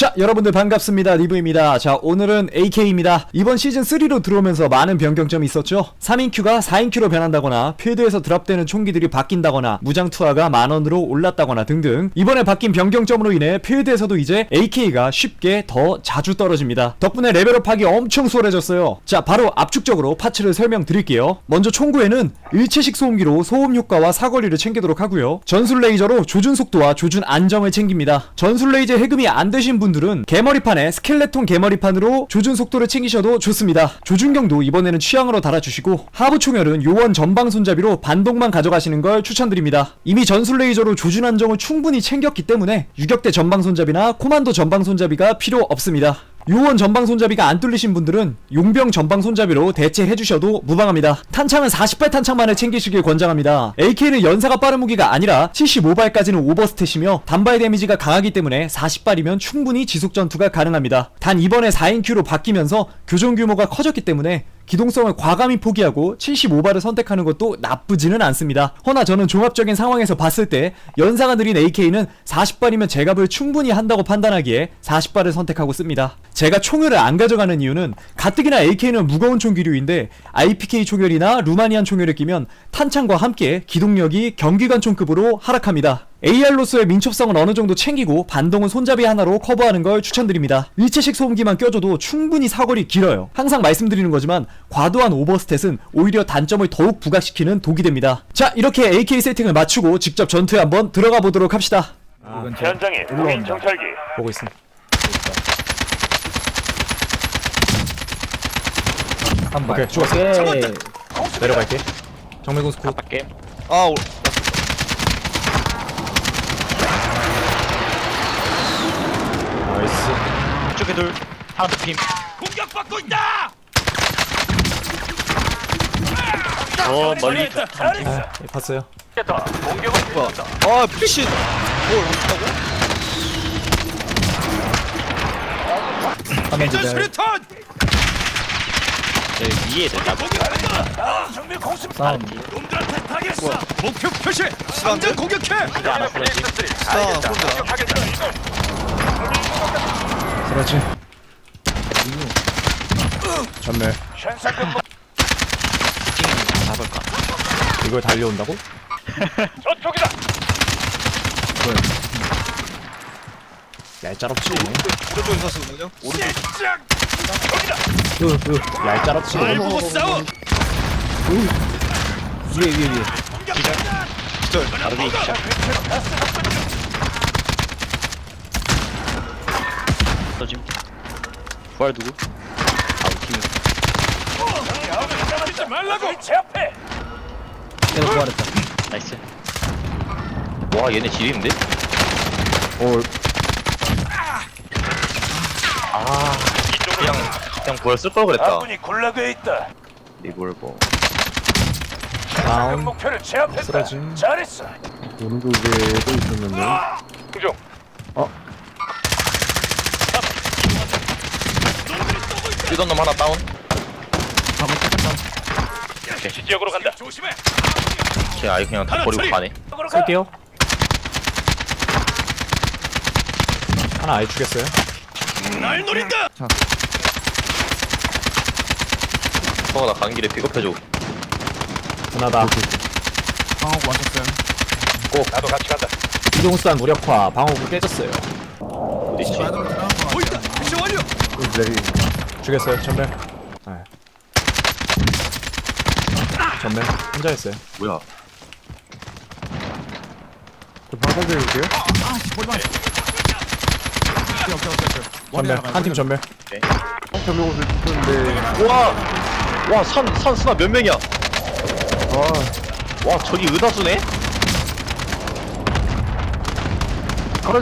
자 여러분들 반갑습니다. 리브입니다. 자 오늘은 AK입니다. 이번 시즌3로 들어오면서 많은 변경점이 있었죠. 3인큐가 4인큐로 변한다거나 필드에서 드랍되는 총기들이 바뀐다거나 무장 투하가 만원으로 올랐다거나 등등. 이번에 바뀐 변경점으로 인해 필드에서도 이제 AK가 쉽게 더 자주 떨어집니다. 덕분에 레벨업하기 엄청 수월해졌어요. 자 바로 압축적으로 파츠를 설명드릴게요. 먼저 총구에는 일체식 소음기로 소음 효과와 사거리를 챙기도록 하고요. 전술 레이저로 조준 속도와 조준 안정을 챙깁니다. 전술 레이저 해금이 안 되신 분 들은 개머리판에 스켈레톤 개머리판으로 조준 속도를 챙기셔도 좋습니다. 조준경도 이번에는 취향으로 달아주시고 하부 총열은 요원 전방 손잡이로 반동만 가져가시는 걸 추천드립니다. 이미 전술 레이저로 조준 안정을 충분히 챙겼기 때문에 유격대 전방 손잡이나 코만도 전방 손잡이가 필요 없습니다. 요원 전방 손잡이가 안 뚫리신 분들은 용병 전방 손잡이로 대체해 주셔도 무방합니다. 탄창은 40발 탄창만을 챙기시길 권장합니다. AK는 연사가 빠른 무기가 아니라 75발까지는 오버스탯이며 단발 데미지가 강하기 때문에 40발이면 충분히 지속 전투가 가능합니다. 단 이번에 4인 큐로 바뀌면서 교전 규모가 커졌기 때문에 기동성을 과감히 포기하고 75발을 선택하는 것도 나쁘지는 않습니다. 허나 저는 종합적인 상황에서 봤을 때 연사가 느린 AK는 40발이면 제갑을 충분히 한다고 판단하기에 40발을 선택하고 씁니다. 제가 총열을 안 가져가는 이유는 가뜩이나 AK는 무거운 총기류인데 IPK 총열이나 루마니안 총열을 끼면 탄창과 함께 기동력이 경기관 총급으로 하락합니다. AR로서의 민첩성은 어느 정도 챙기고 반동은 손잡이 하나로 커버하는 걸 추천드립니다. 일체식 소음기만 껴줘도 충분히 사거리 길어요. 항상 말씀드리는 거지만 과도한 오버스탯은 오히려 단점을 더욱 부각시키는 독이 됩니다. 자 이렇게 AK 세팅을 맞추고 직접 전투에 한번 들어가 보도록 합시다. 현장에 무인 정찰기 보고 있습니다. 한 발. 오케이 죽었어. 오케이. 내려갈게. 정밀군 스쿠. 아, 올- 이쪽에 둘. 하나 더 팀. 공격받고 있다. 저 멀리 두- 잘했어. 아, 예, 봤어요. 됐다. 공격을 뭐야? 아, 피시. 뭘 한다고? 화면. 수류탄. 여기 위에 됐다. 공격하겠다. 아, 정밀 공습. 싸움. 놈들한테. 목표 표시. 당장 공격해. 하나 쓰러지. 아, 혼자. 그렇지. 찡 잡을까? 이걸 달려온다고? 저쪽이다. 얄짤없지. 오른쪽에 섰거든요. 오른쪽. 시작. 으, 으, 얄짤없지. 날 보고 싸워. 위에 위에 위에. 기절. 바로 위에 기절. 써짐. 부활 누구? 아 우 팀. 잡지 말라고. 제 앞에. 내가 부활했다. 나이스. 와 얘네 지리인데? 오, 아 그냥 그냥 부활 쓸걸 그랬다. 아군이 굴락에 있다. 리볼버. 다운. 목표를 제압했다. 쓰러짐. 잘했어. 오른쪽에도 있었는데 중. 뛰던 놈 하나 다운. 지 지역으로 간다. 조심해. 걔 아예 그냥 다 버리고 가네. 쓸게요. 하나 아예 죽였어요. 날 노린다. 서가 나 가는 길에 픽업해줘. 하나다. 나도 같이 간다. 이동수단 무력화, 방어구 깨졌어요. 어디 있지? 보인다. 미션 완료. 내리 죽였어요. 전멸. 네. 전멸. 혼자 했어요. 뭐야? 저 방탄 드릴게요 전멸. 한팀 전멸. 옷을 입혔는데 와! 와, 선, 선 스나 몇 명이야? 아 와, 저기 의다수네? 가라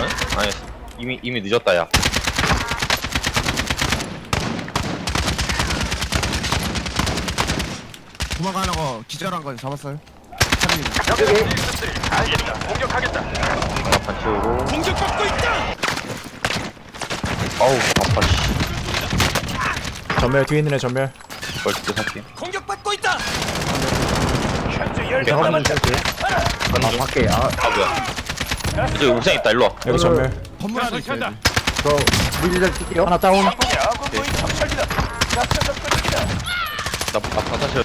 응? 아니, 이미, 이미 늦었다, 야. 도망가는 거 기절한 거 잡았어요? 알겠다. 공격하겠다. 장갑판 채우고. 공격받고 있다. 아우, 아파, 씨. 전멸 뒤에 있는 애 전멸. 벌써 살게. 공격받고 있다. 현재 열 남았다. 아 밖에 아 아, 뭐야. 저기 옥상 있다, 일로 와. 여기 전멸. 건물 안에 있어요. 설치한다. 저 무기장 칠게요 하나 다운 아군 무인 정찰기다. 가스 접근이다. 나, 나 바사실.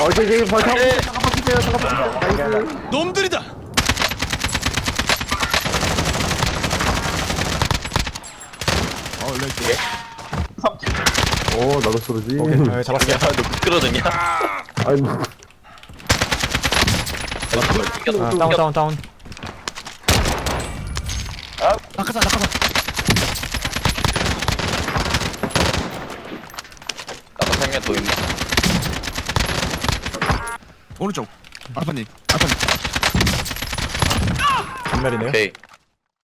어 이제 이제 벌써 잠깐만 기세요 잠깐만 나이스 놈들이다. 어, 레이트. 오 나도 쏘르지. 오케이. 네, 잡았어 야, 너 미끄러졌냐? 아이 뭐 아, 다운 다운 다운. 낙하산, 낙하산. 나도 생면 또 있나? 오른쪽. 알파님, 알파님. 전멸이네요 오케이.